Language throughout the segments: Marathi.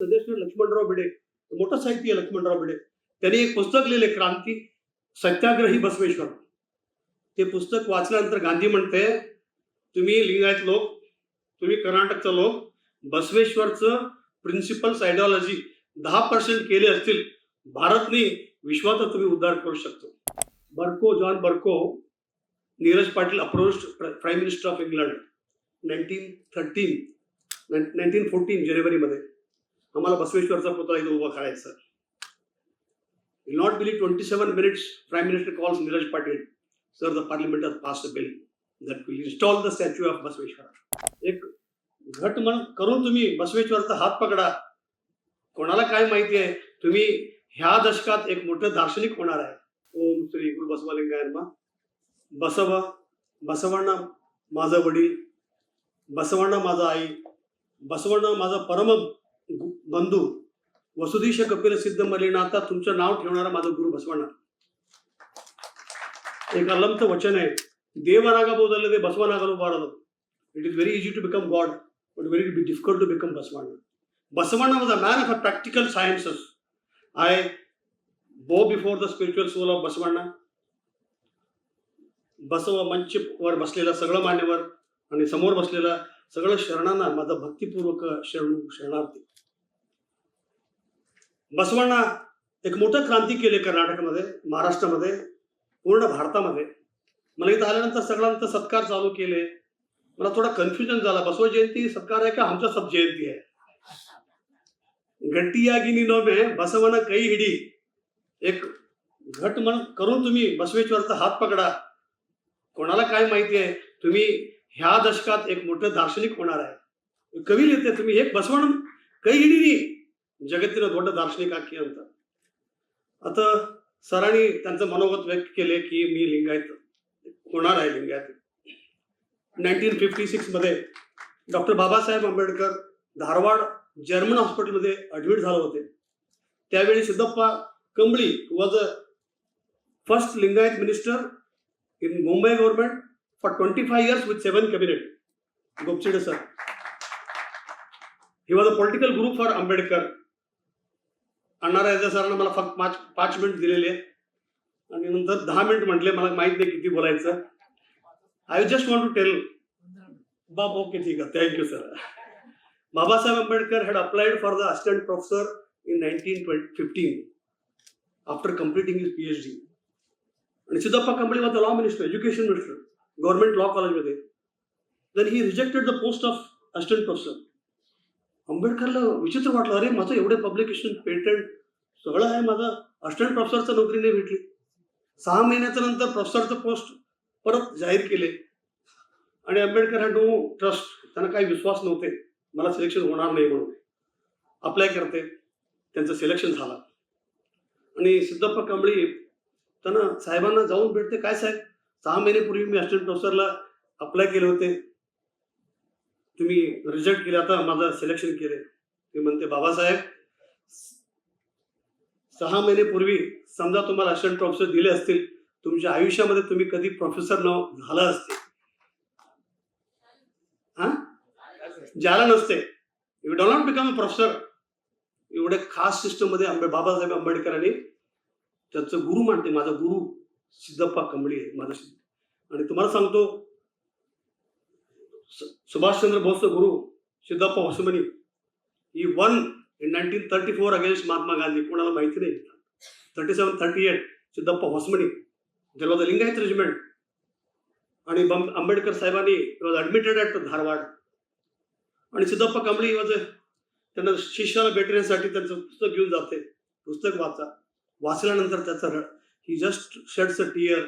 सदस्य लक्ष्मणराव भिडे मोठं साहित्य लक्ष्मणराव भिडे. त्यांनी एक पुस्तक लिहिले क्रांती सत्याग्रही बसवेश्वर. ते पुस्तक वाचल्यानंतर गांधी म्हणते तुम्ही लिंगायत लोक तुम्ही कर्नाटकचा लोक बसवेश्वरचं प्रिन्सिपल्स आयडिओलॉजी दहा पर्सेंट केले असतील भारतने विश्वाचा तुम्ही उद्धार करू शकतो. Bercow John Bercow Neeraj Patil approach prime minister of England nineteen thirteen nineteen fourteen जानेवारीमध्ये आम्हाला बसवेश्वरचा पुतळा इथं उभा करायचा. Will not Billy twenty seven minutes prime minister calls Neeraj Patil sir the parliament has passed a bill that will install the statue of Basaveshwar एक घट म्हण करून तुम्ही बसवेश्वरचा हात पकडा. कोणाला काय माहिती आहे? तुम्ही ह्या दशकात एक मोठं दार्शनिक होणार आहे. ओम श्री गुरु बसवलिंगायनमा बसव बसवांना माझा वडील बसवांना माझा आई बसवांना माझा परम बंधू वसुधीश कपिल सिद्ध मलिनाथा तुमचं नाव ठेवणारा माझा गुरु बसवणार एक अलमचं वचन आहे देवनागा बोलले ते बसवानागाला उभारलं it is very easy to become god but very be difficult to become Basavanna Basavanna was a man of a practical sciences I go before the spiritual soul of Basavanna Basava मंच वर बसलेला सगळं मान्यवर आणि समोर बसलेला सगळं शरणांना माझा भक्तिपूर्वक शरण शरणार्थी बसवण्णा एक मोठं क्रांती केली कर्नाटकमध्ये महाराष्ट्रामध्ये पूर्ण भारतामध्ये. मला इथं आल्यानंतर सगळ्यांचा सत्कार चालू केले. मला थोडा कन्फ्युजन झाला. बसव जयंती सत्कार आहे का? आमचा सब जयंती आहे. गट्टिया गिनी नोमे बसवण कई हिडी. एक घट म्हण करून तुम्ही बसवेश्वरचा हात पकडा. कोणाला काय माहिती आहे? तुम्ही ह्या दशकात एक मोठं दार्शनिक होणार आहे. कवी लिहिते तुम्ही एक बसवण कई हिडी जगतील ದೊಡ್ಡ दार्शनिक ಅಕ್ಕಿ ಅಂತ आता सरांनी त्यांचं मनोगत व्यक्त केले की मी लिंगायत होणार आहे लिंगायत. नाईन्टीन फिफ्टी सिक्स सिक्समध्ये डॉक्टर बाबासाहेब आंबेडकर धारवाड जर्मन हॉस्पिटलमध्ये ॲडमिट झाले होते. त्यावेळी Siddhappa Kambali was a first Lingayat minister in Mumbai government for twenty five years with seven cabinet Gopchide sir he was a political group for Ambedkar Annaraja सरानं मला फक्त पाच पाच मिनिट दिलेले. आणि नंतर दहा मिनिट म्हटले मला माहीत नाही किती बोलायचं. I just want to tell बाप ओके ठीक आहे. Thank you sir Babasaheb Ambedkar had applied for the assistant professor in nineteen twenty fifteen after completing is P H D आणि Siddhappa Kambali was the law minister education minister government law कॉलेजमध्ये then he rejected the post of assistant professor आंबेडकरला विचित्र वाटलं. अरे माझं एवढे पब्लिकेशन पेटंट सगळं आहे माझा. असिस्टंट प्रोफेसरचं नोकरी नाही भेटली. सहा महिन्याच्या नंतर प्रोफेसरचं पोस्ट परत जाहीर केले. आणि आंबेडकर हा नो ट्रस्ट त्यांना काही विश्वास नव्हते. मला सिलेक्शन होणार नाही म्हणून. अप्लाय करते. त्यांचं सिलेक्शन झालं. आणि सिद्धप्पा कांबळी त्यांना साहेबांना जाऊन भेटते. काय साहेब? सहा महिन्यापूर्वी मी असिस्टंट प्रोफेसरला अप्लाय केले होते. तुम्ही रिजेक्ट केला आता माझं सिलेक्शन केले ते म्हणते बाबासाहेब सहा महिन्यापूर्वी समजा तुम्हाला असिस्टंट प्रोफेसर दिले असतील तुमच्या आयुष्यामध्ये तुम्ही कधी प्रोफेसर न झाला असते. हा? ज्याला नसते. You do not become a professor एवढ्या खास सिस्टममध्ये आंबे बाबासाहेब आंबेडकरांनी त्याचं गुरु मानते. माझा गुरु सिद्धप्पा कंबळी आहे माझा आणि तुम्हाला सांगतो सु- सुभाषचंद्र बोसचं गुरु Siddhappa Hosamani he won in nineteen thirty four against Mahatma Gandhi. कोणाला माहिती नाही? Thirty seven thirty eight Siddhappa Hosamani there was a Lingayat regiment आणि बं- आंबेडकर साहेबांनी वॉज ॲडमिटेड ॲट धारवाड. आणि सिद्धप्पा कांबळी वॉज त्यांना शिष्याला भेटण्यासाठी त्यांचं पुस्तक घेऊन जाते. पुस्तक वाचा. वाचल्यानंतर त्याचा he just sheds a tear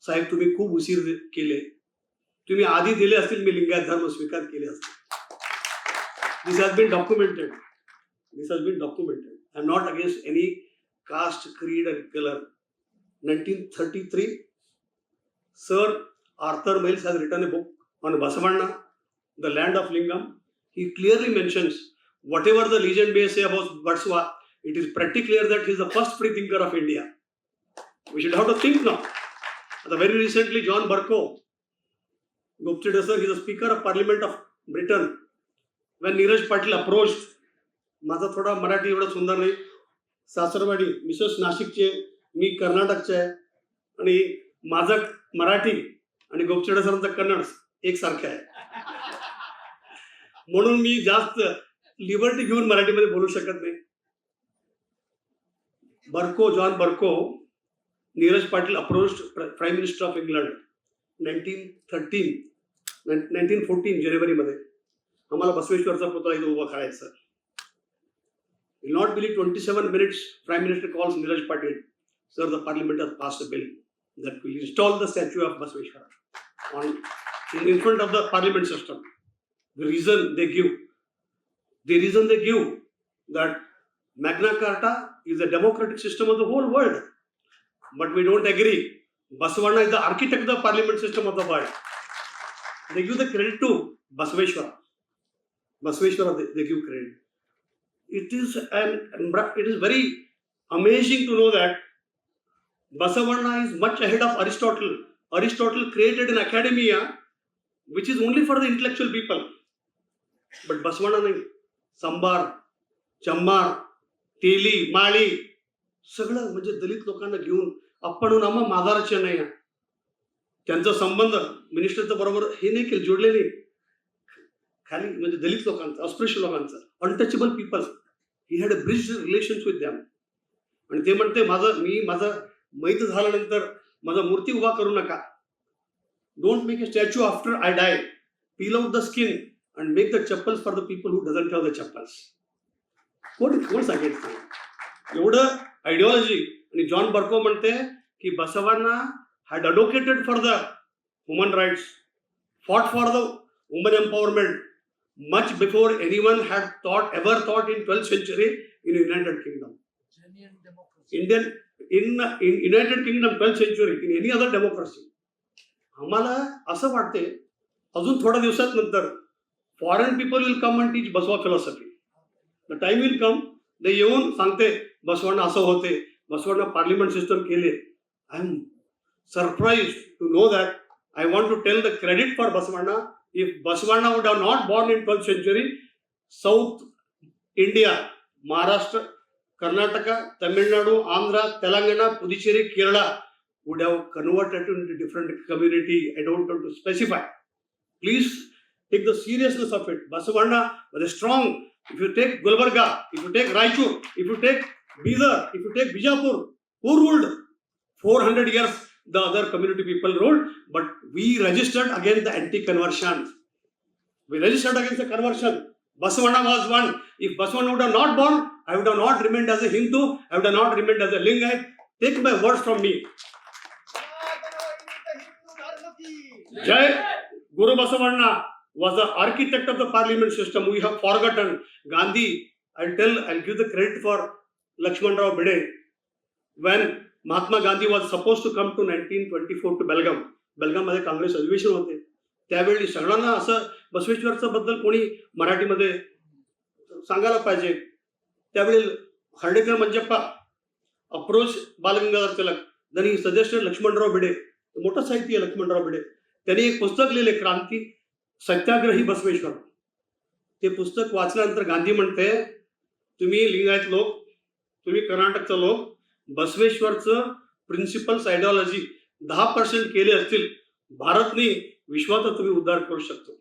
साहेब तुम्ही खूप उशीर केले. तुम्ही आधी दिले असतील मी लिंगायत धर्म स्वीकार केले असतील. This has been documented this has been documented I not against any caste creed and colour nineteen thirty three sir Arthur Miles has return a book on Basavanna the land of Lingam he clearly mentions whatever the legend base a about बट्सवा it is प्रॅक्टिक clear that is the first free thinker of India we should have to think not आता very recently John Bercow Gupchide sir, he is speaker Speaker of Parliament of Britain. When Neeraj Patil approached माझा थोडा मराठी एवढा सुंदर नाही. सासरवाडी मिसेस नाशिकचे मी कर्नाटकचे आहे. आणि माझं मराठी आणि गोपचेडे सरांचं कन्नड एकसारखं आहे. म्हणून मी जास्त लिबर्टी घेऊन मराठीमध्ये बोलू शकत नाही. Bercow John Bercow Neeraj Patil approach prime minister of England nineteen thirteen nineteen fourteen जानेवारीमध्ये आम्हाला बसवेश्वरचा पुतळा इथं उभा करायचा will not believe twenty seven minutes prime minister calls Neeraj Patil sir the parliament has passed a bill that will install the statue of Basveshwara on in, in front of the parliament system. The reason they give, the reason they give that Magna Carta is a democratic system of the whole world. But we don't agree. Basavana is the architect of the parliament system of the world. They give the credit to Basveshwara. Basveshwara, they, they give credit. It is an it is very amazing to know that Basavana is much ahead of Aristotle. Aristotle created an academia which is only for the intellectual people. But Basavana नाही संभार चंबार तेली माळी सगळं म्हणजे दलित लोकांना घेऊन आपण नामा मादाराचे नाही आहे. त्यांचा संबंध मिनिस्टरचं बरोबर हे नाही केलं जोडले नाही खाली म्हणजे दलित लोकांचा अस्पृश्य लोकांचा untouchable peoples he had a bridge relations with them आणि ते म्हणते माझं मी माझं मैत झाल्यानंतर माझा मूर्ती उभा करू नका. Don't make a statue after I die peel out the skin and make the chappals for the people who doesn't have the chappals कोण कोण सांगितलं एवढं आयडिओलॉजी आणि जॉन बर्को म्हणते की बसवांना had advocated for the human rights fought for the woman empowerment much before anyone had thought ever thought in 12th century in united kingdom indian in in united kingdom 12th century in any other democracy आम्हाला असं वाटते अजून थोड्या दिवसात नंतर foreign people will come and teach Basava philosophy the time will come ते येऊन सांगते बसवांना असं होते बसवांना पार्लिमेंट सिस्टम केले I am surprised to know that I want to tell the credit for Basavana. If Basavana would have not born in 12th century, South India, Maharashtra, Karnataka, Tamil Nadu, Andhra, Telangana, Puducherry, Kerala would have converted into different community. I don't want to specify. Please take the seriousness of it. Basavana was a strong. If you take Gulbarga, if you take Raichur, if you take Bidar, if you take Bijapur, who ruled 400 years the other community people ruled, but we registered against the anti-conversion. We registered against the conversion. Basavana was one. If Basavana would have not born, I would have not remained as a Hindu. I would have not remained as a Lingayat. Take my words from me. Jai Guru Basavanna was the architect of the parliament system. We have forgotten Gandhi. I'll tell, I'll give the credit for Lakshman Rao Bide. When Mahatma Gandhi was suppose to come to nineteen twenty four to Belgaum बेलगाममध्ये Congress अधिवेशन होते. त्यावेळी सगळ्यांना असं बसवेश्वरचं बद्दल कोणी मराठीमध्ये सांगायला पाहिजे. त्यावेळी हर्डेकर मंजप्पा अप्रोच बालगंगाधर तिलक त्यांनी सजेस्टेड लक्ष्मणराव भिडे मोठं साहित्य आहे लक्ष्मणराव भिडे त्यांनी एक पुस्तक लिहिले क्रांती सत्याग्रही बसवेश्वर. ते पुस्तक वाचल्यानंतर गांधी म्हणते तुम्ही लिंगायत लोक तुम्ही कर्नाटकचा लोक बसवेश्वरचं प्रिन्सिपल्स आयडिओलॉजी दहा पर्सेंट केले असतील भारतने विश्वाचा तुम्ही उद्धार करू शकतो.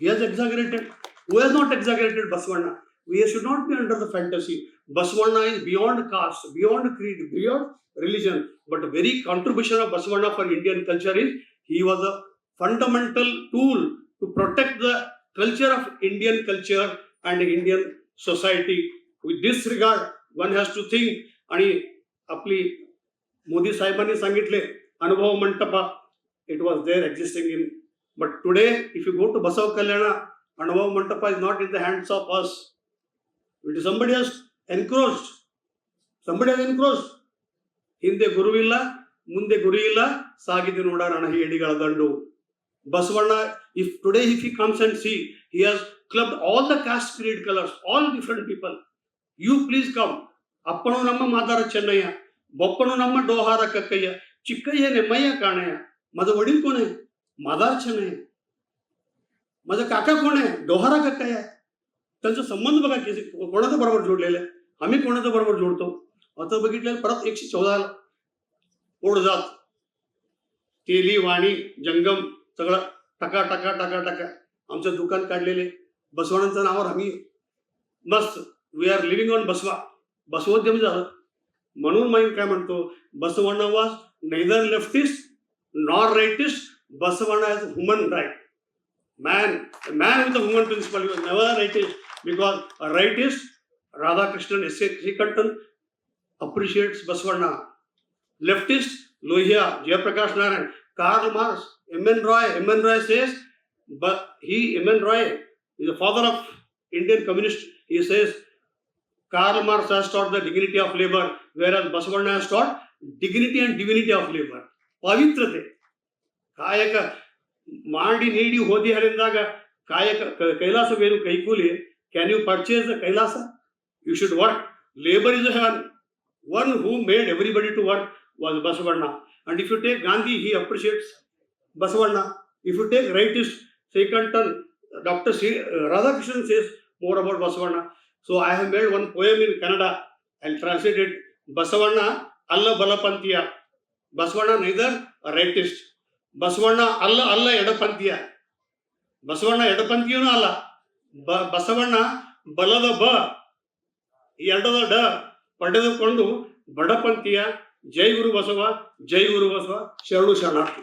He has exaggerated who has not exaggerated Basavanna we should not be under the fantasy Basavanna is beyond caste beyond creed beyond religion but very contribution of Basavanna for Indian culture is he was a fundamental tool to protect the culture of Indian culture and Indian society with this regard one has to think आणि आपली मोदी साहेबांनी सांगितले Anubhava Mantapa it was there existing in but today if you go to Basava Kalyana Anubhava Mantapa is not in the hands of us it somebody has encroached somebody has encroached ಹಿಂದೆ ಗುರುವಿಲ್ಲ ಮುಂದೆ ಗುರಿ ಇಲ್ಲ ಸಾಗಿದೆ ನೋಡೋಣ ಈ ಎಡಿಗಳ ದಂಡು Basavanna if today if he comes and see he has club all the caste creed colours all different people you please come ಅಪ್ಪನು ನಮ್ಮ ಮಾದಾರ ಚೆನ್ನಯ್ಯ ಬೊಪ್ಪನು ನಮ್ಮ ಡೋಹಾರ ಕಕ್ಕಯ್ಯ ಚಿಕ್ಕಯ್ಯ ನೆಮ್ಮಯ್ಯ काणया माझं वडील कोण आहे मादार छन आहे माझा काका कोण आहे डोहारा काका आहे त्यांचा संबंध बघा की कोणाच्या बरोबर जोडलेला आहे आम्ही कोणाच्या बरोबर जोडतो आता बघितलं परत एकशे चौदा ओढ जात तेली वाणी जंगम सगळं टका टका टका टका आमचं दुकान काढलेले बसवणांच्या नावावर आम्ही मस्त वी आर लिव्हिंग ऑन बसवा बसवोद्यमी झालं म्हणून मी काय म्हणतो Basavan was neither leftist nor rightist Basavan as human right man man with human principle you never rightist because rightist Radhakrishnan S Srikanthan appreciates Basavanna leftist Lohia Jayaprakash Narayan Karl Marx M N Roy M N Roy says but he M N Roy is the father of Indian communist he says Karl Marx has taught the dignity of labor, whereas Basavanna has taught dignity and divinity of labor. ಪವಿತ್ರತೆ ಕಾಯಕ ಮಾಡಿ ನೀಡಿ ಹೋದಿ ಹರಿದಾಗ ಕಾಯಕ ಕೈಲಾಸವೇನು ಕೈಕೂಲಿ can you purchase Kailasa you should work labour is and one who made everybody to work was Basavanna and if you take Gandhi he appreciates Basavanna if you take rightist then doctor Shri Radhakrishnan says more about Basavanna So I have made one poem in Kannada. I'll translated Basavanna Alla Balapantiya. Basavanna neither a rightist. Basavanna Alla Alla Edapantiya. Basavanna ಎಡಪಂಥೀಯನೂ Alla. Basavanna Balada Ba. ಬ Da. ಡ ಪಡೆದುಕೊಂಡು ಬಡಪಂಥೀಯ Jai Guru Basava. Jai Guru Basava. ಶರಣು ಶರಣಾರ್ಥಿ